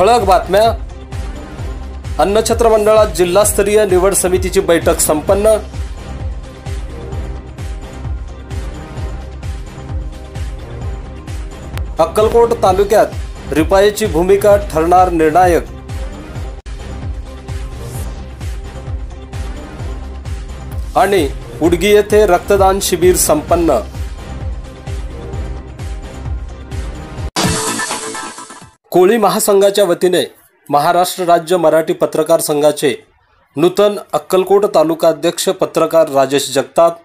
ठळक बातम्या. अन्नछत्र मंडळात जिल्हास्तरीय निवड समितीची बैठक संपन्न. अक्कलकोट तालुक्यात रिपाईची भूमिका ठरणार निर्णायक. आणि उडगी येथे रक्तदान शिबिर संपन्न. कोळी महासंघाच्या वतीने महाराष्ट्र राज्य मराठी पत्रकार संघाचे नूतन अक्कलकोट तालुकाध्यक्ष पत्रकार राजेश जगताप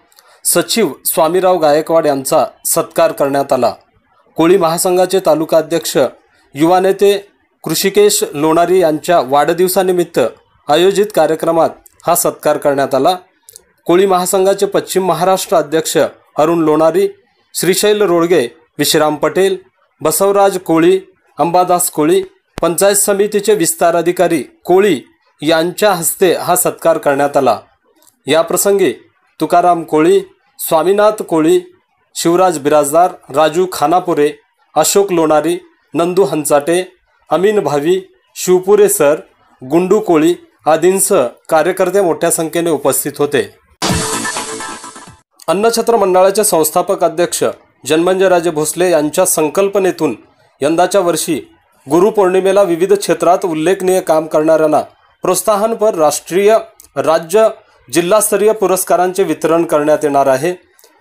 सचिव स्वामीराव गायकवाड यांचा सत्कार करण्यात आला. कोळी महासंघाचे तालुकाध्यक्ष युवा नेते कृषिकेश लोणारी यांच्या वाढदिवसानिमित्त आयोजित कार्यक्रमात हा सत्कार करण्यात आला. कोळी महासंघाचे पश्चिम महाराष्ट्र अध्यक्ष अरुण लोणारी श्रीशैल रोडगे विश्राम पटेल बसवराज कोळी अंबादास कोळी पंचायत समितीचे विस्तार अधिकारी कोळी यांच्या हस्ते हा सत्कार करण्यात आला. याप्रसंगी तुकाराम कोळी स्वामीनाथ कोळी शिवराज बिराजदार राजू खानापुरे अशोक लोणारी नंदू हंचाटे अमीन भावी शिवपुरे सर गुंडू कोळी आदींसह कार्यकर्ते मोठ्या संख्येने उपस्थित होते. अन्नछत्र मंडळाचे संस्थापक अध्यक्ष जन्मंजयराजे भोसले यांच्या संकल्पनेतून यंदाच्या वर्षी गुरुपौर्णिमेला विविध क्षेत्रात उल्लेखनीय काम करणाऱ्यांना प्रोत्साहनपर राष्ट्रीय राज्य जिल्हास्तरीय पुरस्कारांचे वितरण करण्यात येणार आहे.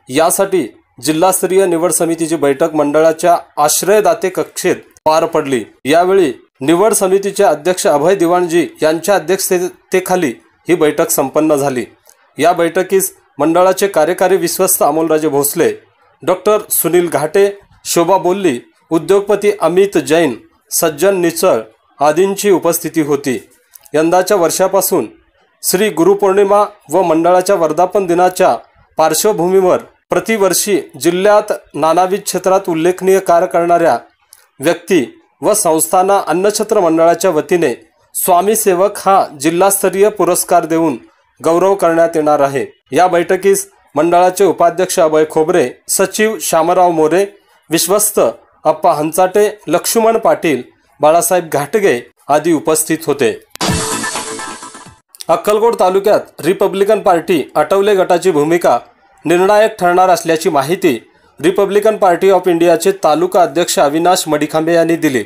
यासाठी जिल्हास्तरीय निवड समितीची बैठक मंडळाच्या आश्रयदाते कक्षेत पार पडली. यावेळी निवड समितीचे अध्यक्ष अभय दिवाणजी यांच्या अध्यक्षतेखाली ही बैठक संपन्न झाली. या बैठकीस मंडळाचे कार्यकारी विश्वस्त अमोलराजे भोसले डॉक्टर सुनील घाटे शोभा बोल्ली उद्योगपती अमित जैन सज्जन निचळ आदींची उपस्थिती होती. यंदाच्या वर्षापासून श्री गुरुपौर्णिमा व मंडळाच्या वर्धापन दिनाच्या पार्श्वभूमीवर प्रतिवर्षी जिल्ह्यात नानाविध क्षेत्रात उल्लेखनीय कार्य करणाऱ्या व्यक्ती व संस्थांना अन्नछत्र मंडळाच्या वतीने स्वामी सेवक हा जिल्हास्तरीय पुरस्कार देऊन गौरव करण्यात येणार आहे. या बैठकीस मंडळाचे उपाध्यक्ष अभय खोबरे सचिव श्यामराव मोरे विश्वस्त अप्पा हंचाटे लक्ष्मण पाटील बाळासाहेब घाटगे आदी उपस्थित होते. अक्कलकोट तालुक्यात रिपब्लिकन पार्टी आठवले गटाची भूमिका निर्णायक ठरणार असल्याची माहिती रिपब्लिकन पार्टी ऑफ इंडियाचे तालुका अध्यक्ष अविनाश मडिखांबे यांनी दिली.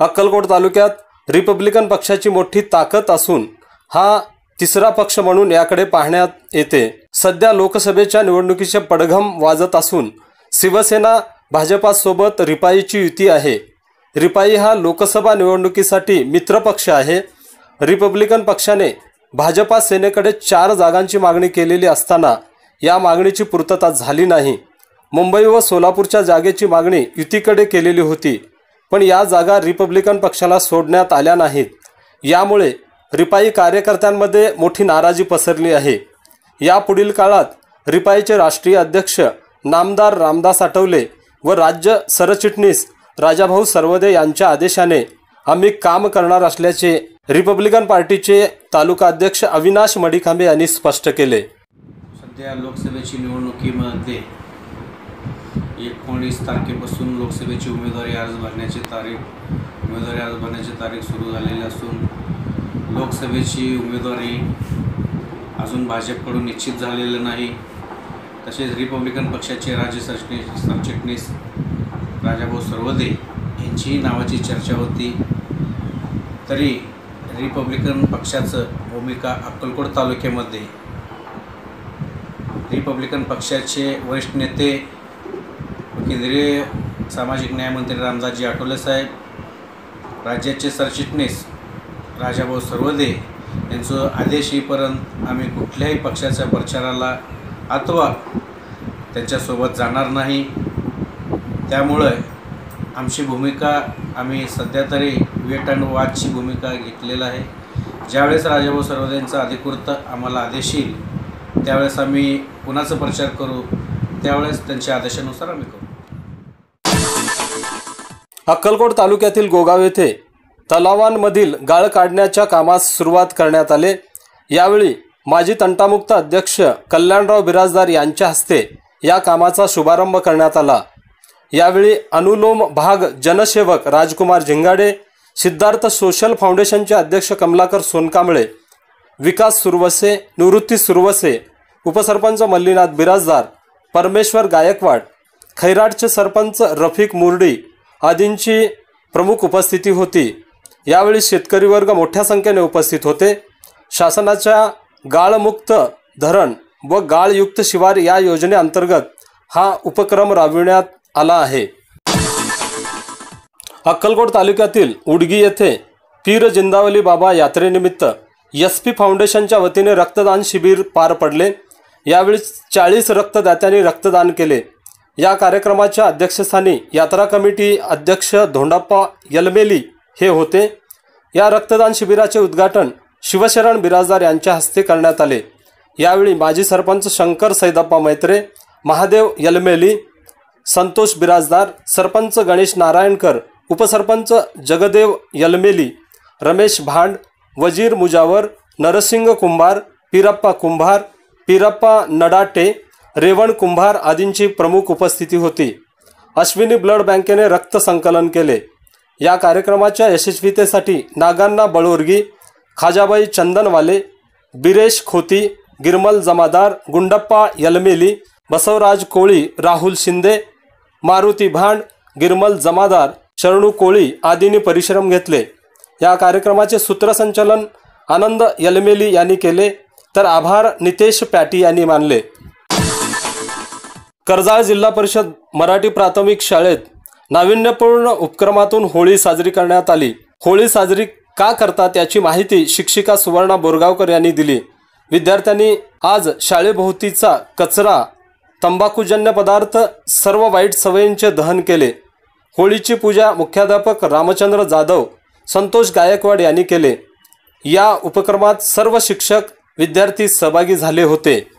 अक्कलकोट तालुक्यात रिपब्लिकन पक्षाची मोठी ताकद असून हा तिसरा पक्ष म्हणून याकडे पाहण्यात येते. सध्या लोकसभेच्या निवडणुकीचे पडघम वाजत असून शिवसेना भाजपासोबत रिपाईची युती आहे. रिपाई हा लोकसभा निवडणुकीसाठी मित्रपक्ष आहे. रिपब्लिकन पक्षाने भाजपा सेनेकडे चार जागांची मागणी केलेली असताना या मागणीची पूर्तता झाली नाही. मुंबई व सोलापूरच्या जागेची मागणी युतीकडे केलेली होती पण या जागा रिपब्लिकन पक्षाला सोडण्यात आल्या नाहीत. यामुळे रिपाई कार्यकर्त्यांमध्ये मोठी नाराजी पसरली आहे. यापुढील काळात रिपाईचे राष्ट्रीय अध्यक्ष नामदार रामदास आठवले व राज्य सरचिटणीस राजाभाऊ सर्वदे यांच्या आदेशाने आम्ही काम करणार असल्याचे रिपब्लिकन पार्टीचे तालुका अध्यक्ष अविनाश मडिकांबे यांनी स्पष्ट केले. सध्या लोकसभेची निवडणुकीमध्ये एकोणीस तारखेपासून लोकसभेची उमेदवारी अर्ज भरण्याची तारीख उमेदवारी अर्ज भरण्याची तारीख सुरू झालेली असून लोकसभेची उमेदवारी अजून भाजपकडून निश्चित झालेलं नाही. तसेच रिपब्लिकन पक्षाचे राज्य सरचिटणीस सरचिटणीस राजाभाऊ सर्वदे यांची नावाची चर्चा होती. तरी रिपब्लिकन पक्षाचं भूमिका अक्कलकोट तालुक्यामध्ये. रिपब्लिकन पक्षाचे वरिष्ठ नेते केंद्रीय सामाजिक न्यायमंत्री रामदासजी आठवले साहेब राज्याचे सरचिटणीस राजाभाऊ सर्वदे यांचं आदेश येईपर्यंत आम्ही कुठल्याही पक्षाच्या प्रचाराला अथवा त्यांच्यासोबत जाणार नाही. त्यामुळं आमची भूमिका आम्ही सध्या तरी वेट अँड वाचची भूमिका घेतलेला आहे. ज्यावेळेस राजाभाऊ सर्वदेंचा अधिकृत आम्हाला आदेश येईल त्यावेळेस आम्ही कुणाचा प्रचार करू? त्यावेळेस त्यांच्या आदेशानुसार आम्ही करू. अक्कलकोट तालुक्यातील गोगाव येथे तलावांमधील गाळ काढण्याच्या कामास सुरुवात करण्यात आले. यावेळी माजी तंटामुक्त अध्यक्ष कल्याणराव बिराजदार यांच्या हस्ते या कामाचा शुभारंभ करण्यात आला. यावेळी अनुलोम भाग जनसेवक राजकुमार झिंगाडे सिद्धार्थ सोशल फाउंडेशनचे अध्यक्ष कमलाकर सोनकांबळे विकास सुरवसे निवृत्ती सुरवसे उपसरपंच मल्लीनाथ बिराजदार परमेश्वर गायकवाड खैराटचे सरपंच रफिक मुर्डी आदींची प्रमुख उपस्थिती होती. यावेळी शेतकरी वर्ग मोठ्या संख्येने उपस्थित होते. शासनाच्या गाळमुक्त धरण व गाळयुक्त शिवार या योजनेअंतर्गत हा उपक्रम राबविण्यात आला आहे. अक्कलकोट तालुक्यातील उडगी येथे पीर जिंदावली बाबा यात्रेनिमित्त एस पी फाउंडेशनच्या वतीने रक्तदान शिबिर पार पडले. यावेळी चाळीस रक्तदात्यांनी रक्तदान केले. या कार्यक्रमाच्या अध्यक्षस्थानी यात्रा कमिटी अध्यक्ष धोंडाप्पा यलमेली हे होते. या रक्तदान शिबिराचे उद्घाटन शिवशरण बिराजदार यांच्या हस्ते करण्यात आले. यावेळी माजी सरपंच शंकर सैदप्पा मैत्रे महादेव यलमेली संतोष बिराजदार सरपंच गणेश नारायणकर उपसरपंच जगदेव यलमेली रमेश भांड वजीर मुजावर नरसिंग कुंभार पिरप्पा कुंभार पिरप्पा नडाटे रेवण कुंभार आदींची प्रमुख उपस्थिती होती. अश्विनी ब्लड बँकेने रक्त संकलन केले. या कार्यक्रमाच्या यशस्वीतेसाठी नागांना बळोरगी खाजाबाई चंदनवाले बिरेश खोती गिरमल जमादार गुंडप्पा यलमेली बसवराज कोळी राहुल शिंदे मारुती भांड गिरमल जमादार शरणू कोळी आदींनी परिश्रम घेतले. या कार्यक्रमाचे सूत्रसंचलन आनंद यलमेली यांनी केले. तर आभार नितेश पॅटी यांनी मानले. कर्जाळ जिल्हा परिषद मराठी प्राथमिक शाळेत नाविन्यपूर्ण उपक्रमातून होळी साजरी करण्यात आली. होळी साजरी का करतात याची माहिती शिक्षिका सुवर्णा बोरगावकर यांनी दिली. विद्यार्थ्यांनी आज शाळेभोवतीचा कचरा तंबाखूजन्य पदार्थ सर्व वाईट सवयींचे दहन केले. होळीची पूजा मुख्याध्यापक रामचंद्र जाधव संतोष गायकवाड यांनी केले. या उपक्रमात सर्व शिक्षक विद्यार्थी सहभागी झाले होते.